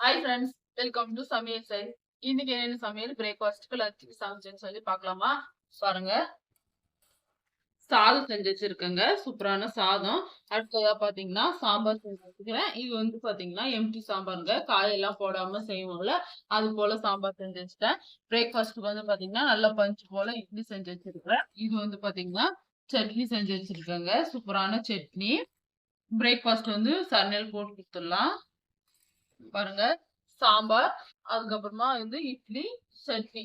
Hi friends welcome to Samayal side இன்னைக்கு என்னென்ன சமையல்? பிரேக்ஃபாஸ்ட்டுக்கு லஞ்சுக்கு சமைச்சேன்னு சொல்லி பார்க்கலாமா? பாருங்க. சாதம் செஞ்சு வச்சிருக்கேங்க. சூப்பரான சாதம். அடுத்ததா பாத்தீங்கன்னா சாம்பார் செஞ்சு வச்சுக்கிறேன் இது வந்து பாத்தீங்கன்னா எம்டி சாம்பாருங்க. காயெல்லாம் போடாம செய்வோம்ல. அது போல சாம்பார் செஞ்சு வச்சுட்டேன். பிரேக்ஃபாஸ்ட் வந்து பாத்தீங்கன்னா நல்ல பஞ்சு போல இட்லி செஞ்சு வச்சிருக்கிறேன். இது வந்து பாத்தீங்கன்னா சட்னி செஞ்சு வச்சிருக்கேங்க. சூப்பரான சட்னி. பிரேக்ஃபாஸ்ட் வந்து சர்னல் போட்டு கொடுத்துடலாம். பாருங்க. சாம்பார் அதுக்கப்புறமா வந்து இட்லி சட்னி.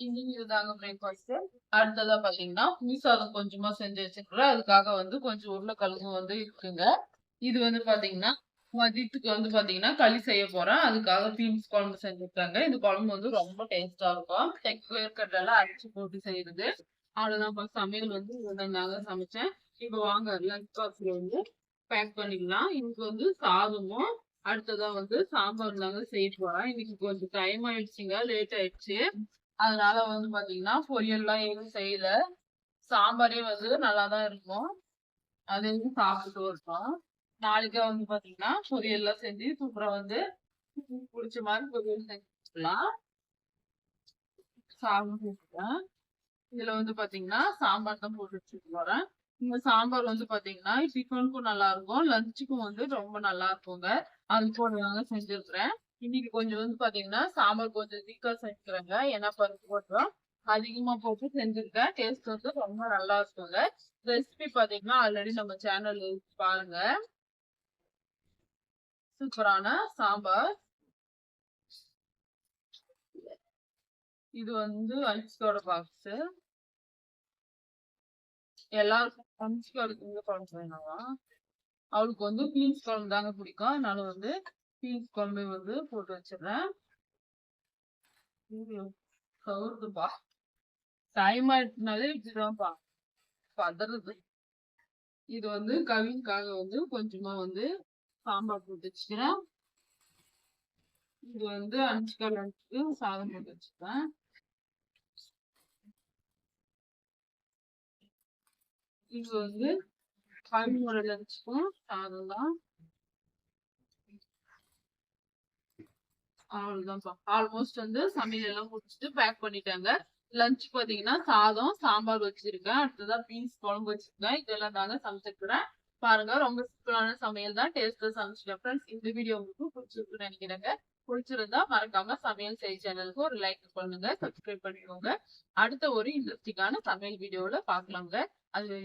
இன்னைக்கு இதுதாங்க பிரேக்ஃபாஸ்ட் அடுத்ததா பாத்தீங்கன்னா புளி சாதம் கொஞ்சமா செஞ்சு வச்சுக்கிறேன் அதுக்காக வந்து கொஞ்சம் உருளைக்கிழங்கு வந்து இருக்குங்க. இது வந்து பாத்தீங்கன்னா மதியத்துக்கு வந்து பாத்தீங்கன்னா களி செய்ய போறேன். அதுக்காக பீன்ஸ் குழம்பு செஞ்சுருக்காங்க. இந்த குழம்பு வந்து ரொம்ப டேஸ்டா இருக்கும். வேர்க்கடலாம் அரைச்சு போட்டு செய்யறது அவ்வளவுதான். சமையல் வந்து இதுதான் நாங்க சமைச்சேன். இப்போ வாங்க லஞ்ச் பாக்ஸ்ல வந்து பேக் பண்ணிக்கலாம். இன்னைக்கு வந்து சாதமும் அடுத்ததா வந்து சாம்பார் தாங்க செய்ய போறேன். இன்னைக்கு கொஞ்சம் டைம் ஆயிடுச்சுங்க லேட் ஆயிடுச்சு. அதனால வந்து பாத்தீங்கன்னா பொரியல்லாம் எதுவும் செய்யல. சாம்பாரே வந்து நல்லா தான் இருக்கும். அது வந்து சாப்பிட்டு இருப்போம் நாளைக்கே வந்து பாத்தீங்கன்னா பொரியல்லாம் செஞ்சு சூப்பரா வந்து பிடிச்ச மாதிரி பொரியல் செஞ்சுக்கலாம் சாதம் போட்டுட்டேன் இதுல வந்து பாத்தீங்கன்னா சாம்பார் தான் போட்டு வச்சுட்டு போறேன். இந்த சாம்பார் வந்து பாத்தீங்கன்னா டிஃபனுக்கும் நல்லா இருக்கும். லஞ்சுக்கும் வந்து ரொம்ப நல்லா இருக்குங்க. அது போடுவாங்க செஞ்சிருக்கிறேன். இன்னைக்கு கொஞ்சம் வந்து பாத்தீங்கன்னா சாம்பார் கொஞ்சம் வீக்கா செஞ்சுக்கிறேங்க. ஏன்னா பருப்பு கொஞ்சம் அதிகமா போட்டு செஞ்சிருக்கேன். டேஸ்ட் வந்து ரொம்ப நல்லா இருக்குங்க. ரெசிபி பாத்தீங்கன்னா ஆல்ரெடி நம்ம சேனல் பாருங்க. சூப்பரான சாம்பார். இது வந்து அரிசியோட பாக்ஸ் எல்லாருக்கும் அரிசியோட இந்த குழம்பு வேணாமா அவளுக்கு வந்து பீன்ஸ் குழம்பு தாங்க பிடிக்கும். அதனால வந்து பீன்ஸ் குழம்பு வந்து போட்டு வச்சிடுறேன். கவுருதுப்பா. டைம் ஆயிடுச்சுனாலே இப்படிதான்ப்பா பதறது. இது வந்து கவின்காக வந்து கொஞ்சமா வந்து சாம்பார் போட்டு வச்சுக்கிறேன். இது வந்து அஞ்சு கால் அஞ்சுக்கு சாதம் போட்டு வச்சுக்கிறேன். இது வந்து கவினோட லஞ்சுக்கும் சாதம் தான் அவ்வளவுதான்ப்பா ஆல்மோஸ்ட் வந்து சமையல் எல்லாம் முடிச்சுட்டு பேக் பண்ணிட்டாங்க லஞ்ச் பாத்தீங்கன்னா சாதம் சாம்பார் வச்சிருக்கேன் அடுத்ததா பீன்ஸ் குழம்பு வச்சிருக்கேன் இதெல்லாம் தாங்க சமைச்சிருக்கிறேன் பாருங்க ரொம்ப சிம்பிளான சமையல் தான் டேஸ்டா சமைச்சிட்டேன் ஃப்ரெண்ட்ஸ் இந்த வீடியோ உங்களுக்கு பிடிச்சிருக்குன்னு நினைக்கிறேங்க பிடிச்சிருந்தா மறக்காம சமையல் செய்ய சேனலுக்கு ஒரு லைக் பண்ணுங்க சப்ஸ்கிரைப் பண்ணிக்கோங்க அடுத்த ஒரு இன்ட்ரெஸ்டிங்கான சமையல் வீடியோல பாக்கலாங்க அது